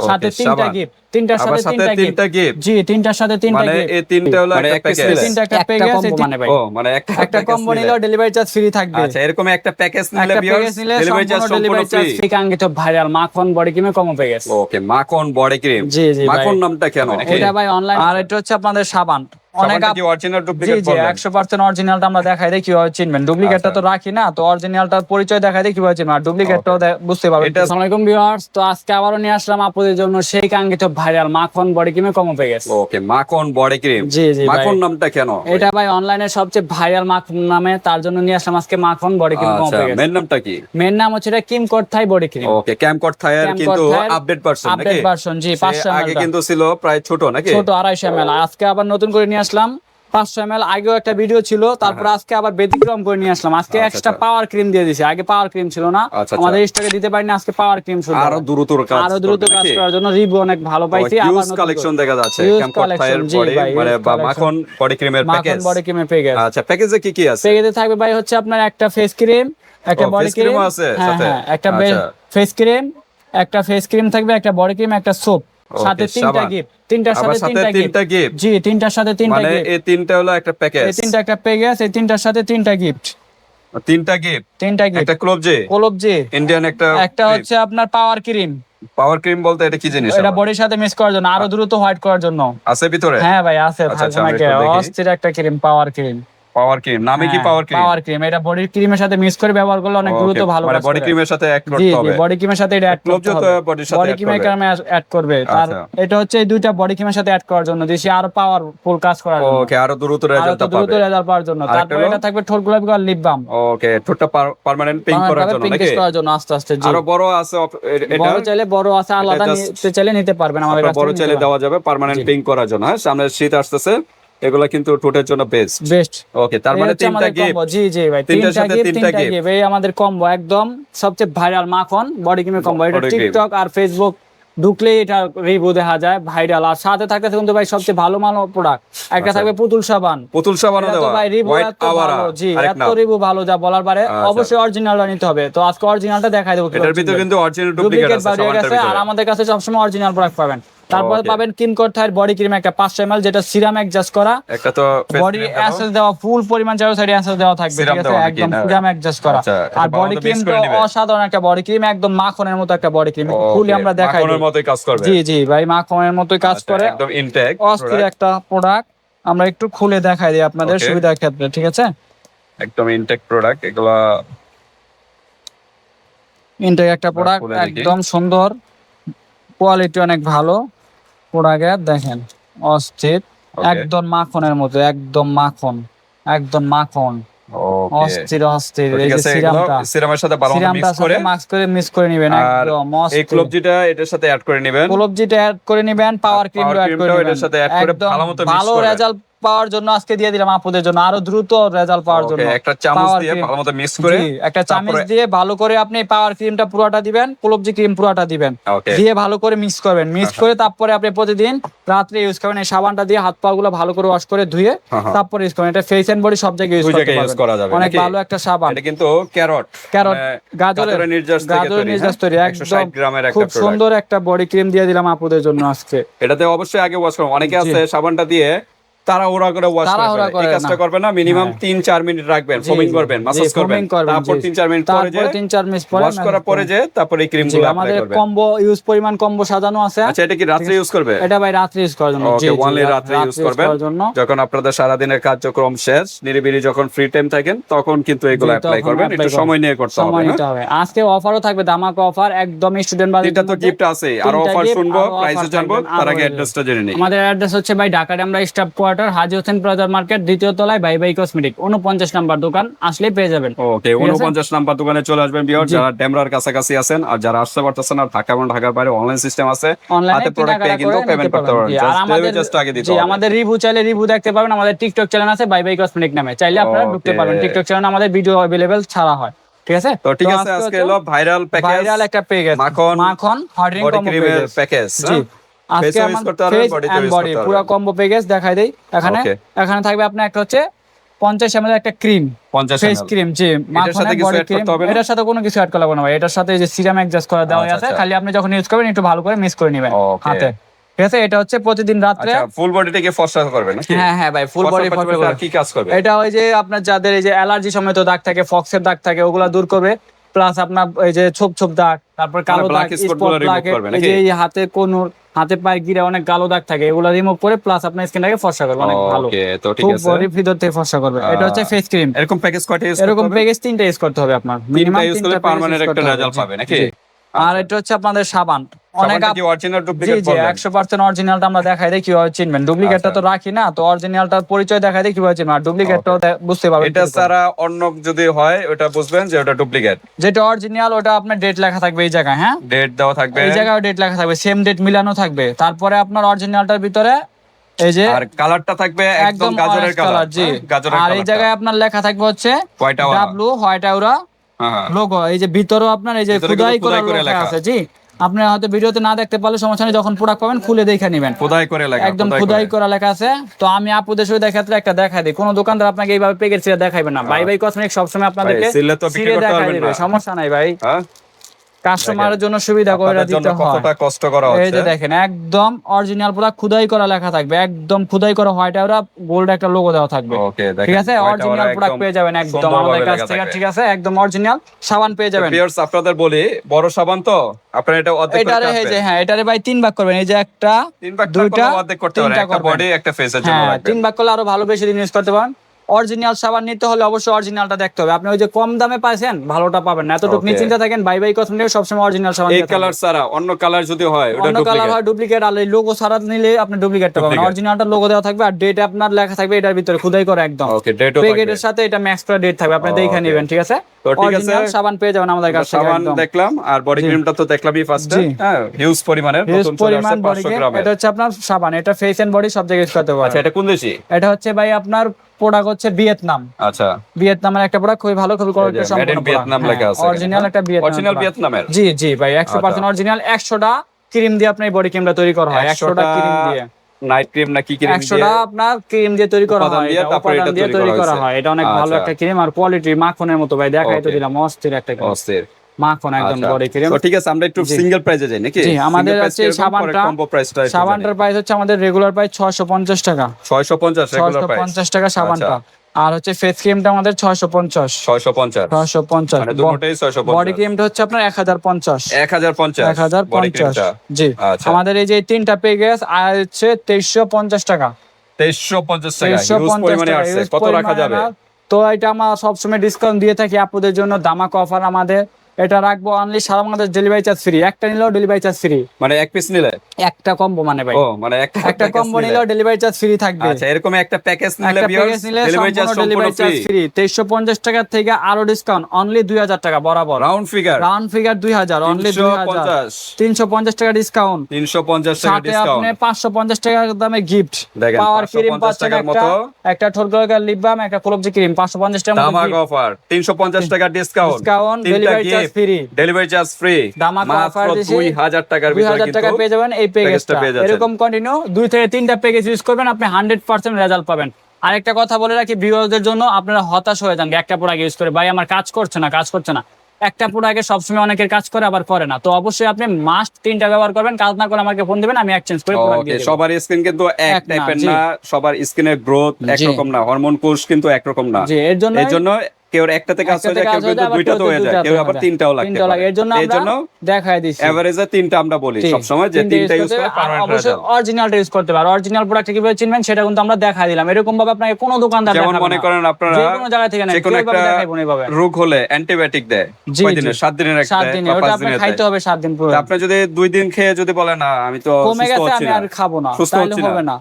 সাথে তিনটা গিফট তিনটার সাথে সাথে তিনটা তিনটা গিফট জি তিনটার সাথে তিনটা মানে এই তিনটা হলো মানে একটা একটা প্যাকেজ তিনটা একটা একটা প্যাকেজ মানে ভাই। ও মানে একটা একটা কম্বো নিলে। ডেলিভারি চার্জ ফ্রি থাকবে। আচ্ছা এরকম একটা প্যাকেজ নিলে ভিউয়ার্স ডেলিভারি চার্জ সম্পূর্ণ সম্পূর্ণ delivery charge free free viral মাখন বডি ক্রিমে কম পেয়ে গেছে ওকে মাখন বডি ক্রিম জি, জি, মাখন নামটা কেন? এটা ভাই অনলাইন আর এটা হচ্ছে আপনাদের সাবান। অনেক কি অরিজিনাল ডুপ্লিকেট জি একশো পার্সেন্ট অরিজিনালটা আমরা দেখাই দিই কীভাবে চিনবেন। ডুপ্লিকেটটা তো রাখি না তো অরিজিনালটার পরিচয় দেখাই দিই কীভাবে চিনবেন। আর ডুপ্লিকেটটাও বুঝতে পারবেন। এটা- আসসালামু আলাইকুম ভিউয়ার্স তো আজকে আবারও নিয়ে আসলাম আপনাদের জন্য সেই কাঙ্ক্ষিত ভাইরাল মাখন বডি ক্রিমে কম পেয়ে গেছে। ওকে মাখন বডি ক্রিম জি, জি, মাখন নামটা কেন? এটা ভাই অনলাইনে সবচেয়ে ভাইরাল মাখন নামে তার জন্য নিয়ে আসলাম আজকে মাখন বডি ক্রিম কম আচ্ছা পেয়ে গেছে। মেন নামটা কি? মেন নাম হচ্ছে এটা কিম কোথায় বডি ক্রিম ওকে ক্যামকট থায়ার Camcort কিন্তু আপডেট ভার্সন আপডেট ভার্সন জি 500 আগে কিন্তু ছিল প্রায় ছোট নাকি? ছোট আড়াইশো ml আজকে আবার নতুন করে নিয়ে আসলাম। পাঁচশো এমএল আগেও একটা ভিডিও ছিল তারপর আজকে আবার ব্যতিক্রম করে নিয়ে আসলাম। আজকে হ্যাঁ। আচ্ছা, এক্সট্রা আচ্ছা। পাওয়ার ক্রিম দিয়ে দিছি। আগে পাওয়ার ক্রিম ছিল না। আচ্ছা, আচ্ছা। আমাদের স্টকে দিতে পারিনি আজকে পাওয়ার ক্রিম আরও দ্রুত কাজ আরও দ্রুত কাজ করার জন্য রিভিউ অনেক ভালো পাইছি আবার কালেকশন দেখা যাচ্ছে। বডি মানে বা মাখন বডি ক্রিমের মাখন প্যাকেজ বডি ক্রিমে পেয়ে গেছে আচ্ছা প্যাকেজে কি কি আছে? পেজে থাকবে ভাই হচ্ছে আপনার একটা ফেস ক্রিম একটা বডি ক্রিম আছে হ্যাঁ সাথে? হ্যাঁ একটা আচ্ছা। ফেস ক্রিম একটা ফেস ক্রিম থাকবে একটা বডি ক্রিম একটা সোপ সাথে তিনটা গিফট তিনটার সাথে তিনটা গিফট জি তিনটার সাথে তিনটা মানে এই তিনটা হলো একটা প্যাকেজ এই তিনটা একটা পেয়ে এই তিনটার সাথে তিনটা গিফট তিনটা গিফট তিনটা গিফট একটা ক্লোভ জে কলব জি ইন্ডিয়ান একটা একটা হচ্ছে আপনার পাওয়ার ক্রিম পাওয়ার ক্রিম বলতে এটা কি জিনিস এটা বডির সাথে মিক্স করার জন্য আরও দ্রুত হোয়াইট করার জন্য। আছে ভিতরে? হ্যাঁ ভাই আছে আচ্ছা, আচ্ছা। অস্থির একটা cream power cream power cream নামে কি পাওয়ার ক্রিম পাওয়ার ক্রিম এটা বডির ক্রিমের সাথে মিক্স করে ব্যবহার করলে অনেক দ্রুত ভালো মানে বডি ক্রিমের সাথে অ্যাড করতে হবে। বডি ক্রিমের সাথে এটা অ্যাড করতে হবে। বডি ক্রিমের অ্যাড করবে। আচ্ছা। এটা হচ্ছে এই দুইটা বডি ক্রিমের সাথে অ্যাড করার জন্য। দিছি আরও পাওয়ারফুল কাজ করার জন্য। ওকে আরও দ্রুত রেজাল্ট তো দ্রুত রেজাল্ট পাওয়ার জন্য। তারপর এটা থাকবে ঠোঁট গোলাপি আর লিপ বাম ওকে ঠোঁটটা পার্মানেন্ট পিঙ্ক করার জন্য নাকি? পিঙ্কিশ করার জন্য আস্তে আস্তে আরও বড় আছে এটা? বড় চাইলে বড় আছে আলাদা নিতে চাইলে নিতে পারবেন আমাদের কাছ বড় চাইলে দেওয়া যাবে পার্মানেন্ট পিঙ্ক করার জন্য। হ্যাঁ সামনে শীত আসতেছে। এগুলা কিন্তু ঠোঁটের জন্য বেস্ট বেস্ট ওকে তার মানে তিনটা গিফট জি জি ভাই তিনটা সাথে তিনটা গিফট এই আমাদের কম্বো একদম সবচেয়ে ভাইরাল মাখন বডি ক্রিমের কম্বো এটা টিকটক আর ফেসবুক ঢুকলেই এটা রিভিউ দেখা যায় ভাইরাল আর সাথে থাকতে কিন্তু ভাই সবচেয়ে ভালো মানো প্রোডাক্ট একটা থাকবে পুতুল সাবান। পুতুল সাবানও দেওয়া। ভাই রিভিউ এত ভালো। জি এত রিভিউ ভালো যা বলার পারে। আচ্ছা। অবশ্যই অরিজিনালটা নিতে হবে। তো আজকে অরিজিনালটা দেখাই দেবো এটার ভিতরে কিন্তু অরিজিনাল ডুপ্লিকেট আছে আর আমাদের কাছে সবসময় অরিজিনাল প্রোডাক্ট পাবেন। তারপর পাবেন কিম কোথায় বডি ক্রিম একটা পাঁচশো এমএল যেটা সিরাম অ্যাডজাস্ট করা। একটা তো বডি অ্যাসেস দেওয়া। ফুল পরিমাণ চারো সাইড অ্যাসেস দেওয়া থাকবে ঠিক আছে? একদম সিরাম অ্যাডজাস্ট করা। আচ্ছা, আর বডি ক্রিম তো অসাধারণ একটা বডি ক্রিম একদম মাখনের মতো একটা বডি ক্রিম। ফুলি আমরা দেখাই মাখনের মতোই কাজ করবে। জি জি ভাই মাখনের মতোই কাজ আচ্ছা, করে। একদম ইনটেক অস্থির একটা প্রোডাক্ট আমরা একটু খুলে দেখাই দিই আপনাদের. সুবিধার ক্ষেত্রে ঠিক আছে? একদম ইনটেক প্রোডাক্ট এগুলা ইনটেক একটা প্রোডাক্ট একদম সুন্দর। কোয়ালিটি অনেক ভালো। দেখেন অস্থির একদম মাখনের মতো একদম মাখন একদম মাখন। অস্থির অস্থির এই যে সিরামটা। সিরামের সাথে মিক্স করে মাস্ক করে মিক্স করে নেবেন একদম এই ক্লোবজিটা এটার সাথে অ্যাড করে নেবেন। ক্লোবজিটা অ্যাড করে নেবেন পাওয়ার ক্রিমটা অ্যাড করে নেবেন। এটার সাথে অ্যাড করে ভালো রেজাল্ট পাওয়ার জন্য আজকে দিয়ে দিলাম আপুদের জন্য। আরও দ্রুত রেজাল্ট পাওয়ার জন্য। একটা চামচ দিয়ে ভালো মতো মিক্স করে একটা চামচ দিয়ে ভালো করে আপনি পাওয়ার ক্রিমটা পুরোটা দিবেন কোলবজি ক্রিম পুরোটা দিবেন। দিয়ে ভালো করে মিক্স করবেন। মিক্স করে তারপরে আপনি প্রতিদিন রাত্রে ইউজ করবেন। এই সাবানটা দিয়ে হাত পা গুলো ভালো করে ওয়াশ করে ধুয়ে হ্যাঁ। তারপরে ইউজ করবেন। এটা ফেস এন্ড বডি সব জায়গায় ইউজ করা যাবে অনেক ভালো একটা সাবান। এটা কিন্তু ক্যারট ক্যারট মানে গাজরের গাজরের নির্যাস থেকে গাজরের নির্যাস হ্যাঁ? তৈরি। 160 গ্রামের একটা খুব সুন্দর একটা বডি ক্রিম দিয়ে দিলাম আপুদের জন্য আজকে। এটাতে অবশ্যই আগে ওয়াশ করুন। অনেকে আছে সাবানটা দিয়ে তারা ওরা করে ওয়াশ করে এই কাজটা করবে না মিনিমাম হ্যাঁ। তিন চার মিনিট রাখবেন ফোমিং করবেন করবেন তারপর জি। তিন চার মিনিট পরে যে তারপরে তিন চার মিনিট পরে ওয়াশ করার পরে যে তারপরে এই আমাদের কম্বো ইউজ পরিমাণ কম্বো সাজানো আছে। আচ্ছা এটা কি রাত্রে ইউজ করবে এটা ভাই রাত্রে ইউজ করার জন্য। ওকে জি, ওনলি রা- ইউজ করবেন। যখন আপনাদের সারাদিনের কার্যক্রম শেষ নিরিবিলি যখন ফ্রি টাইম থাকেন তখন কিন্তু এগুলো অ্যাপ্লাই করবেন। একটু সময় নিয়ে করতে হবে হ্যাঁ? হবে। আজকে অফারও থাকবে ধামাকা অফার একদম স্টুডেন্ট বাজার এটা তো গিফট আছে। আরও অফার শুনব আরও জানব তার আগে অ্যাড্রেসটা জেনে নিই। আমাদের অ্যাড্রেস হচ্ছে ভাই ঢাকার আমরা staff quarter হাজি হোসেন প্লাজার মার্কেট দ্বিতীয় তলায় বাই বাই কসমেটিক উনপঞ্চাশ নাম্বার দোকান আসলেই পেয়ে যাবেন ওকে উনপঞ্চাশ নাম্বার দোকানে চলে আসবেন বিয়ার যারা ডেমরার কাছাকাছি আছেন আর যারা আসতে পারতেছেন আর ঢাকা এবং ঢাকার বাইরে অনলাইন সিস্টেম আছে অনলাইনে হাতে প্রোডাক্ট পেয়ে কিন্তু পেমেন্ট করতে পারবেন আর আমাদের জাস্ট আগে দিতে জি হবে আমাদের রিভিউ চাইলে রিভিউ দেখতে পাবেন আমাদের টিকটক চ্যানেল আছে বাই বাই কসমেটিক নামে চাইলে আপনারা ঢুকতে Okay. পারবেন টিকটক চ্যানেলে আমাদের ভিডিও अवेलेबल ছাড়া হয় ঠিক আছে তো ঠিক আছে আজকে হলো ভাইরাল প্যাকেজ ভাইরাল একটা পেজ মাখন মাখন হর্ডিং বডি কম্বো ক্রিমের পেজ প্যাকেজ জি আজকে বডি পুরো কম্বো প্যাকেজ দেখাই দেই। এখানে এখানে থাকবে আপনার একটা হচ্ছে পঞ্চাশ এমএল একটা ক্রিম পঞ্চাশ ফেস ক্রিম জি এটার সাথে কিছু বডি ক্রিম করতে হবে এটার সাথে কোনো কিছু অ্যাড করা লাগবে না ভাই। এটার সাথে এই যে সিরাম অ্যাডজাস্ট করা দেওয়া আচ্ছা, আছে আচ্ছা। খালি আপনি যখন ইউজ করবেন একটু ভালো করে মিক্স করে নেবেন হাতে। ঠিক আছে? এটা হচ্ছে প্রতিদিন রাত্রে আচ্ছা ফুল বডিটাকে ফর্সা করবে নাকি? হ্যাঁ হ্যাঁ ভাই ফুল ফর্সা বডি করবে। কি কাজ করবে? এটা ওই যে আপনার যাদের এই যে অ্যালার্জি সমেত দাগ থাকে ফক্সের দাগ থাকে ওগুলা দূর করবে। প্লাস আপনার এই যে ছোপ ছোপ দাগ তারপর কালো মানে দাগ spot স্পটগুলো remove করবে এই নাকি? যে এই হাতে কোনুর হাতে পায়ে গিরে অনেক কালো দাগ থাকে এগুলো রিমুভ করে প্লাস আপনার স্কিনটাকে ফর্সা করবে অনেক ভালো। ওকে তো ঠিক আছে। বডি ভিতর থেকে ফর্সা করবে। এটা হচ্ছে ফেস ক্রিম এরকম প্যাকেজ কয়টা ইউজ এরকম করতে হবে? প্যাকেজ তিনটা ইউজ করতে হবে আপনার। তিনটা মিনিমাম ইউজ করলে তিনটা পার্মানেন্ট একটা রেজাল্ট পাবে নাকি? আর এটা হচ্ছে আপনাদের সাবান। অনেক অরিজিনাল ডুপ্লিকেট জি বলবেন একশো পার্সেন্ট অরিজিনালটা আমরা দেখাই দিই কীভাবে চিনবেন। ডুপ্লিকেটটা তো রাখি না তো অরিজিনালটার পরিচয় দেখাই দিই কীভাবে চিনবেন। আর ডুপ্লিকেটটাও বুঝতে পারবেন এটা। ছাড়া অন্য যদি হয় ওটা বুঝবেন যে ওটা ডুপ্লিকেট যেটা অরিজিনাল ওটা আপনার ডেট লেখা থাকবে এই জায়গায় হ্যাঁ? ডেট দেওয়া থাকবে। এই জায়গায় ডেট লেখা থাকবে সেম ডেট মিলানো থাকবে। তারপরে আপনার অরিজিনালটার ভিতরে এই যে আর কালারটা থাকবে একদম গাজরের কালার জি। গাজরের কালার আর এই জায়গায় আপনার লেখা থাকবে হচ্ছে কয়টা ডাব্লু হোয়াইট আউরা হ্যাঁ লোগো এই যে ভিতরেও আপনার এই যে খুদাই করা লেখা। আছে জি। আপনি হয়তো ভিডিওতে না দেখতে পারলে সমস্যা নেই যখন প্রোডাক্ট পাবেন খুলে দেখে নেবেন। খোদাই করে লেখা একদম খোদাই করে। লেখা আছে। তো আমি আপুদের সাথে দেখাতে একটা দেখা দিই। কোন দোকানদার আপনাকে এইভাবে প্যাকেট ছিঁড়ে দেখাইবে না। ভাই ভাই কসমেটিক সবসময় আপনাদেরকে ভাই, তো বিক্রি ছিঁড়ে করতে দেখাই পারবেন না। সমস্যা নাই ভাই। হ্যাঁ। কাস্টমারের জন্য সুবিধা করে দিতে হয়। কতটা কষ্ট করা এই যে দেখেন একদম অরিজিনাল পুরো খুদাই করা লেখা থাকবে একদম খুদাই করা হোয়াইট আউরা গোল্ড একটা লোগো দেওয়া থাকবে। ঠিক আছে? অরিজিনাল ওরা প্রোডাক্ট একদম পেয়ে যাবেন একদম আমাদের কাছ থেকে ঠিক আছে? একদম অরিজিনাল সাবান পেয়ে যাবেন। ভিউয়ার্স আপনাদের বলি বড় সাবান তো? আপনারা এটা অর্ধেক করে এই যে হ্যাঁ এটারে ভাই তিন ভাগ করবেন। এই যে একটা তিন ভাগ দুইটা, অর্ধেক করতে পারেন। একটা বডি একটা ফেসের জন্য হ্যাঁ তিন ভাগ করলে আরও ভালো বেশি দিন ইউজ করতে পারেন। অরিজিনাল সাবান নিতে হলে অবশ্যই অরিজিনালটা দেখতে হবে। আপনি ওই যে কম দামে পাইছেন ভালোটা পাবেন না। এতটুকু. নিশ্চিন্তে থাকেন বাই বাই কসমেটিক সবসময় অরিজিনাল সাবান এই কালার ছাড়া অন্য কালার যদি হয় ওটা অন্য কালার হয় ডুপ্লিকেট আর এই লোগো সারা নিলে আপনি ডুপ্লিকেটটা পাবেন। অরিজিনালটা লোগো দেওয়া থাকবে আর ডেট আপনার লেখা থাকবে এটার ভিতরে খুদাই করা একদম। ওকে ডেটও থাকবে। প্যাকেটের সাথে এটা ম্যাক্স করা ডেট থাকবে আপনি দেখে নেবেন ঠিক আছে? তো ঠিক আছে। অরিজিনাল সাবান পেয়ে যাবেন আমাদের কাছে সাবান দেখলাম আর বডি ক্রিমটা তো দেখলামই ফার্স্ট হ্যাঁ হিউজ পরিমাণের নতুন চলে পরিমাণ আসছে বডি 500 গ্রামের। এটা হচ্ছে আপনার সাবান এটা ফেস এন্ড বডি সব জায়গায় ইউজ করতে পারবেন। আচ্ছা এটা কোন দেশি? এটা হচ্ছে ভাই আপনার প্রোডাক্ট হচ্ছে ভিয়েতনাম। আচ্ছা। ভিয়েতনামের একটা প্রোডাক্ট খুবই ভালো খুবই কোয়ালিটি ইন ভিয়েতনাম লেখা আছে অরিজিনাল একটা ভিয়েতনাম অরিজিনাল ভিয়েতনামের জি জি ভাই একশো পার্সেন্ট আচ্ছা। অরিজিনাল একশোটা ক্রিম দিয়ে আপনার বডি ক্রিমটা তৈরি করা হয়। একশোটা ক্রিম দিয়ে। নাইট ক্রিম না কি ক্রিম একশোটা আপনার ক্রিম দিয়ে তৈরি করা হয়। দিয়ে এটা উপাদান দিয়ে তৈরি করা হয়। এটা অনেক ভালো আচ্ছা। একটা ক্রিম আর কোয়ালিটি মাখনের মতো ভাই। দেখাই তো দিলাম অস্থির একটা ক্রিম অস্থির। মাখন একদম আচ্ছা। বডি ক্রিম তো ঠিক আছে আমরা একটু সিঙ্গেল প্রাইসে যাই নাকি? জি, আমাদের আছে সাবানটা- কম্বো প্রাইসটা সাবানটার প্রাইস হচ্ছে আমাদের রেগুলার প্রাইস ছয়শো পঞ্চাশ টাকা। 650 রেগুলার প্রাইস পঞ্চাশ টাকা সাবানটা। আচ্ছা। আর হচ্ছে ফেস ক্রিমটা আমাদের ছয়শো পঞ্চাশ। 650 মানে দুটোটাই 650 বডি ক্রিমটা হচ্ছে আপনার এক হাজার পঞ্চাশ। 1050 এক হাজার বডি পঞ্চাশ ক্রিমটা জি। আচ্ছা। আমাদের এই যে তিনটা প্যাকেজ আর হচ্ছে তেইশশো পঞ্চাশ টাকা। 2350 টাকা। পঞ্চাশ পরিমাণে আসছে। কত রাখা যাবে? তো এটা আমরা সবসময় ডিসকাউন্ট দিয়ে থাকি আপনাদের জন্য। দামাক অফার আমাদের। এটা রাখব অনলি সারা বাংলাদেশ ডেলিভারি চার্জ ফ্রি একটা নিলেও ডেলিভারি চার্জ ফ্রি মানে এক পিস নিলে? একটা কম্বো মানে ভাই। ও মানে একটা একটা কম্বো নিলেও ডেলিভারি চার্জ ফ্রি থাকবে। আচ্ছা এরকম একটা প্যাকেজ নিলে ভিউয়ার্স প্যাকেজ নিলে delivery charge delivery charge free free তেইশশো পঞ্চাশ টাকা থেকে আরও ডিসকাউন্ট অনলি দুই হাজার টাকা বরাবর। রাউন্ড ফিগার রাউন্ড ফিগার দুই হাজার অনলি দুই হাজার। 350 টাকা ডিসকাউন্ট 350 টাকা সাথে ডিসকাউন্ট আপনি পাঁচশো পঞ্চাশ টাকার দামে গিফট দেখেন, পাওয়ার ক্রিম পাচ্ছেন টাকার মতো। একটা ঠোঁট গলাকার লিপ বাম একটা কলবজি ক্রিম পাঁচশো পঞ্চাশ টাকা দামাক অফার 350 টাকা discount Discount, delivery charge free। Delivery charge free মাত্র offer দিছি। 2000 টাকার টাকা পেয়ে যাবেন এই প্যাকেজটা। এরকম কন্টিনিউ দুই থেকে তিনটা প্যাকেজ ইউজ করবেন আপনি হান্ড্রেড পার্সেন্ট রেজাল্ট পাবেন। আরেকটা কথা বলে রাখি ভিউয়ারদের জন্য আপনারা হতাশ হয়ে যান একটা প্রোডাক্ট ইউজ করে। ভাই আমার কাজ করছে না কাজ করছে না। একটা প্রোডাক্টে সবসময় অনেকের কাজ করে আবার করে না। তো অবশ্যই আপনি মাস্ট তিনটা ব্যবহার করবেন। কাজ না করে আমাকে ফোন দিবেন আমি এক্সচেঞ্জ করে প্রোডাক্ট দিয়ে সবার স্কিন কিন্তু এক এক টাইপের না সবার স্কিনের গ্রোথ একরকম না। হরমোন কোষ কিন্তু একরকম না। এর জন্য এর জন্য কেউ একটাতে কাজ হয়ে যায় কেউ কিন্তু দুইটাতে হয়ে যায়। কেউ আবার তিনটাও লাগতে পারে। এর জন্য আমরা দেখাই দিচ্ছি এভারেজে তিনটা আমরা বলি। জি, সবসময় যে তিনটা ইউজ করে অবশ্যই অরিজিনালটা ইউজ করতে আর অরিজিনাল প্রোডাক্ট কীভাবে চিনবেন সেটা কিন্তু আমরা দেখাই দিলাম। এরকম ভাবে আপনাকে কোনো দোকানদার যেমন মনে করেন আপনারা যে কোনো জায়গা থেকে নেন যে কোনো একটা না। রোগ হলে অ্যান্টিবায়োটিক দেয়। কয় দিনের? সাত দিনের একটা সাত দেয় দিনে ওটা পাঁচ আপনার খাইতে হবে সাত দিন পুরো। আপনি যদি দুই দিন খেয়ে যদি বলেন না আমি তো সুস্থ হচ্ছি আমি আর খাব না। সুস্থ তাহলে হবে না।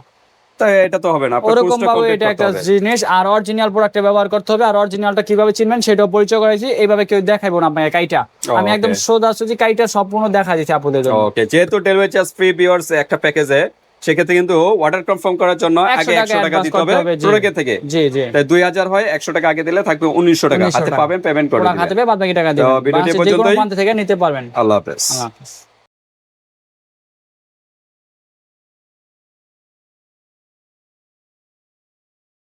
তাই এটা তো হবে না ওরকম ভাবে এটা একটা জিনিস আর অরিজিনাল প্রোডাক্টে ব্যবহার করতে হবে আর অরিজিনালটা কীভাবে চিনবেন সেটাও পরিচয় করাইছি এইভাবে কেউ দেখাইবো না আপনাকে কাইটা। আমি একদম সোজা সুজি কাইটা সম্পূর্ণ দেখা দিচ্ছি আপনাদের জন্য। ওকে যেহেতু ডেলিভারি চার্জ ফ্রি ভিউয়ার্স একটা প্যাকেজে সেক্ষেত্রে কিন্তু অর্ডার কনফার্ম করার জন্য আগে একশো টাকা দিতে হবে। প্রোডাক্টের থেকে। জি জি। তাই দুই হাজার হয় একশো টাকা আগে দিলে থাকবে উনিশশো টাকা হাতে পাবেন পেমেন্ট করে হাতে। পেয়ে বাদ বাকি টাকা দিবেন। ভিডিওটি। প্রান্ত থেকে নিতে পারবেন। আল্লাহ হাফেজ। আল্লাহ হাফেজ।